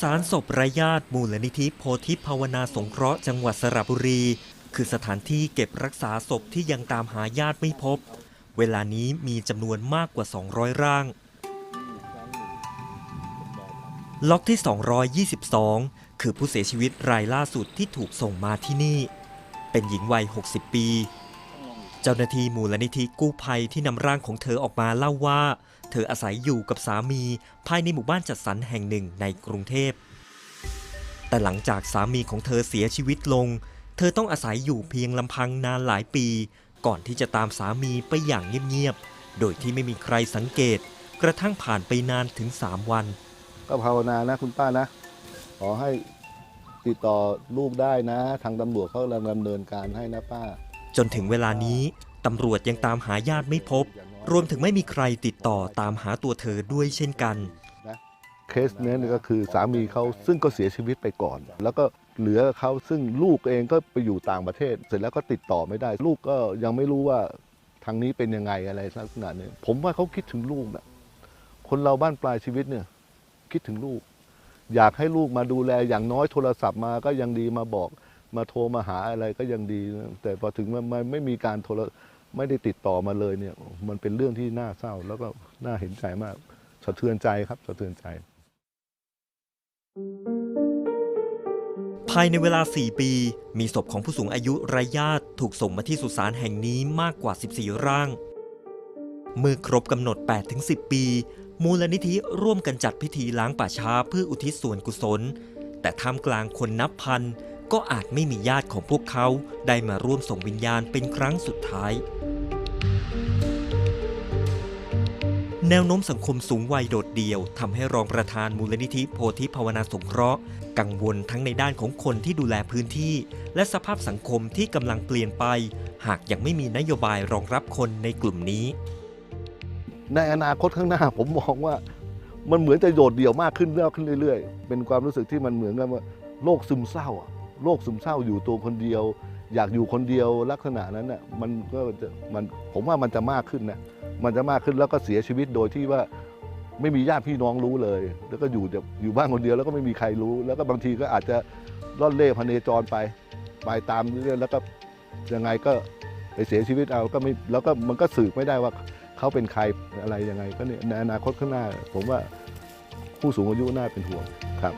สารศพไร้ญาติมูลนิธิโพธิภาวนาสงเคราะห์จังหวัดสระบุรี คือสถานที่เก็บรักษาศพที่ยังตามหาญาติไม่พบ เวลานี้มีจำนวนมากกว่า 200 ร่าง ล็อกที่ 222 คือผู้เสียชีวิตรายล่าสุดที่ถูกส่งมาที่นี่ เป็นหญิงวัย 60 ปี เจ้าหน้าที่มูลนิธิกู้ภัยที่นำร่างของเธอออกมาเล่าว่า เธออาศัยอยู่กับสามี ภายในหมู่บ้านจัดสรรแห่งหนึ่งในกรุงเทพ แต่หลังจากสามีของเธอเสียชีวิตลง เธอต้องอาศัยอยู่เพียงลำพังนานหลายปี ก่อนที่จะตามสามีไปอย่างเงียบๆ โดยที่ไม่มีใครสังเกต กระทั่งผ่านไปนานถึง 3 วัน ก็ภาวนานะคุณป้านะ ขอให้ติดต่อลูกได้นะ ทางตำรวจเขากำลังดำเนินการให้นะป้า จนถึงเวลานี้ตำรวจยังตามหาญาติไม่พบ รวมถึงไม่มีใครติดต่อตามหาตัวเธอด้วยเช่นกันเคสนี้ก็คือสามีเขาซึ่งก็เสียชีวิตไปก่อน แล้วก็เหลือเขาซึ่งลูกเองก็ไปอยู่ต่างประเทศ เสร็จแล้วก็ติดต่อไม่ได้ ลูกก็ยังไม่รู้ว่าทางนี้เป็นยังไงอะไรลักษณะนี้ผมว่าเขาคิดถึงลูกนะคนเราบ้านปลายชีวิตเนี่ย คิดถึงลูก อยากให้ลูกมาดูแลอย่างน้อยโทรศัพท์มาก็ยังดีมาบอก มาโทรมาหาอะไรก็ยังดีนะแต่พอถึงมันมันไม่มีการโทรไม่ได้ติดต่อมาเลยเนี่ย มันเป็นเรื่องที่น่าเศร้าแล้วก็น่าเห็นใจมากสะเทือนใจครับสะเทือนใจ ภายในเวลา 4 ปี มีศพของผู้สูงอายุไร้ญาติถูกส่งมาที่สุสานแห่งนี้มากกว่า 14 ร่าง เมื่อครบกำหนด 8-10 ปี มูลนิธิร่วมกันจัดพิธีล้างป่าช้าเพื่ออุทิศส่วนกุศล แต่ท่ามกลางคนนับพัน ก็อาจไม่มีญาติของพวกเขาได้มาร่วมส่งวิญญาณเป็นครั้งสุดท้าย แนวโน้มสังคมสูงวัยโดดเดี่ยวทำให้รองประธานมูลนิธิโพธิภาวนาสงเคราะห์ กังวลทั้งในด้านของคนที่ดูแลพื้นที่ และสภาพสังคมที่กำลังเปลี่ยนไป หากยังไม่มีนโยบายรองรับคนในกลุ่มนี้ ในอนาคตข้างหน้าผมมองว่ามันเหมือนจะโดดเดี่ยวมากขึ้นเรื่อยขึ้นเรื่อยๆเป็นความรู้สึกที่มันเหมือนกับว่าโรคซึมเศร้าอะ โรคซึมเศร้าอยู่ตัวคนเดียว อยากอยู่คนเดียวลักษณะนั้นน่ะมันก็จะมันผมว่ามันจะมากขึ้นนะมันจะมากขึ้นแล้วก็เสียชีวิตโดยที่ว่าไม่มีญาติพี่น้องรู้เลย แล้วก็อยู่แบบอยู่บ้านคนเดียวแล้วก็ไม่มีใครรู้ แล้วก็บางทีก็อาจจะล่อนเล่พเนจรไป ไปตามเรื่อยแล้วก็ยังไงก็ไปเสียชีวิตเอาก็ไม่แล้วก็มันก็สืบไม่ได้ว่าเขาเป็นใครอะไรยังไงก็เนี่ยในอนาคตข้างหน้า ผมว่าผู้สูงอายุน่าเป็นห่วงครับ